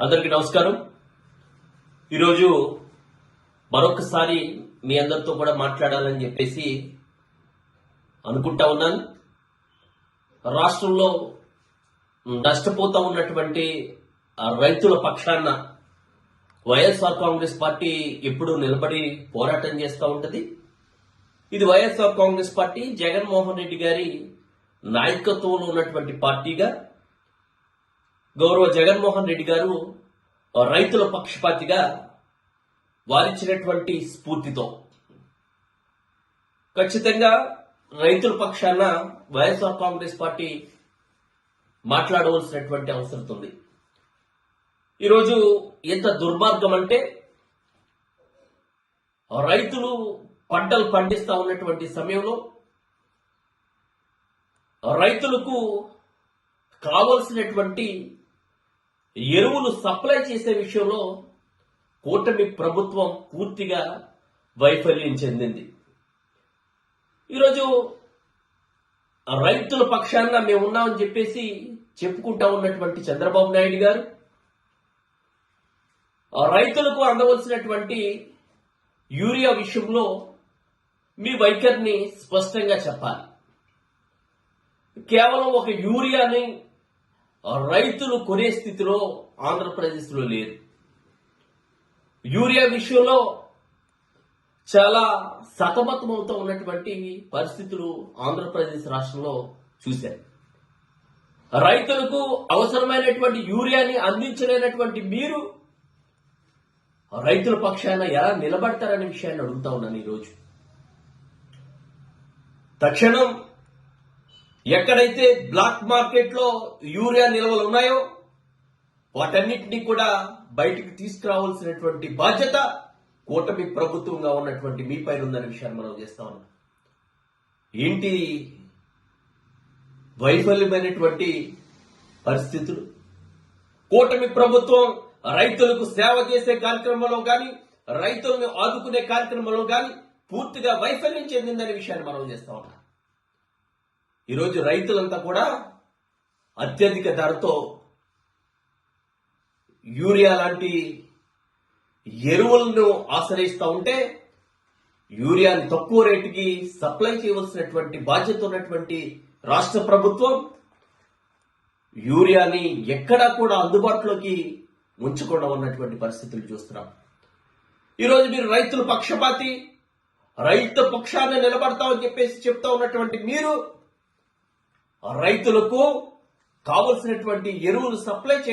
అందరికీ నమస్కారం. ఈరోజు మరొకసారి మీ అందరితో కూడా మాట్లాడాలని చెప్పేసి అనుకుంటా ఉన్నాను. రాష్ట్రంలో నష్టపోతా ఉన్నటువంటి రైతుల పక్షాన వైఎస్ఆర్ కాంగ్రెస్ పార్టీ ఎప్పుడు నిలబడి పోరాటం చేస్తూ ఉంటుంది. ఇది YSR Congress party Jaganmohan Reddy గారి నాయకత్వంలో ఉన్నటువంటి పార్టీగా గౌరవ జగన్మోహన్ రెడ్డి గారు రైతుల పక్షపాతిగా వారిచ్చినటువంటి స్ఫూర్తితో. ఖచ్చితంగా రైతుల పక్షాన వైఎస్ఆర్ కాంగ్రెస్ పార్టీ మాట్లాడవలసినటువంటి అవసరం ఉంది. ఈరోజు ఎంత దుర్మార్గం అంటే రైతులు పంటలు పండిస్తా ఉన్నటువంటి సమయంలో రైతులకు కావలసినటువంటి ఎరువులు సప్లై చేసే విషయంలో కూటమి ప్రభుత్వం పూర్తిగా వైఫల్యం చెందింది. ఈరోజు రైతుల పక్షాన మేము ఉన్నామని చెప్పేసి చెప్పుకుంటా ఉన్నటువంటి చంద్రబాబు నాయుడు గారు ఆ రైతులకు అందవలసినటువంటి యూరియా విషయంలో మీ వైఖరిని స్పష్టంగా చెప్పాలి. కేవలం ఒక యూరియాని రైతులు కొనే స్థితిలో ఆంధ్రప్రదేశ్లో లేరు. యూరియా విషయంలో చాలా సతమతమవుతూ ఉన్నటువంటి పరిస్థితులు ఆంధ్రప్రదేశ్ రాష్ట్రంలో చూశారు. రైతులకు అవసరమైనటువంటి యూరియాని అందించలేనటువంటి మీరు రైతుల పక్షాన ఎలా నిలబడతారనే విషయాన్ని అడుగుతా ఉన్నాను ఈరోజు. తక్షణం ఎక్కడైతే బ్లాక్ మార్కెట్లో యూరియా నిల్వలు ఉన్నాయో వాటన్నిటినీ కూడా బయటికి తీసుకురావాల్సినటువంటి బాధ్యత కూటమి ప్రభుత్వంగా ఉన్నటువంటి మీ పైన ఉందనే విషయాన్ని మనం చేస్తా ఉన్నాం. ఏంటి వైఫల్యమైనటువంటి పరిస్థితులు? కూటమి ప్రభుత్వం రైతులకు సేవ చేసే కార్యక్రమంలో కానీ రైతులను ఆదుకునే కార్యక్రమంలో కానీ పూర్తిగా వైఫల్యం చెందిందనే విషయాన్ని మనం చేస్తా ఉన్నాం. ఈరోజు రైతులంతా కూడా అత్యధిక ధరతో యూరియా లాంటి ఎరువులను ఆశ్రయిస్తూ ఉంటే యూరియాని తక్కువ రేటుకి సప్లై చేయవలసినటువంటి బాధ్యత ఉన్నటువంటి రాష్ట్ర ప్రభుత్వం యూరియాని ఎక్కడా కూడా అందుబాటులోకి ఉంచకుండా ఉన్నటువంటి పరిస్థితులు చూస్తున్నాం. ఈరోజు మీరు రైతుల పక్షపాతి రైతు పక్షాన్ని నిలబడతామని చెప్పేసి చెప్తా ఉన్నటువంటి మీరు రైతులకు కావలసినటువంటి ఎరువులు సప్లై చే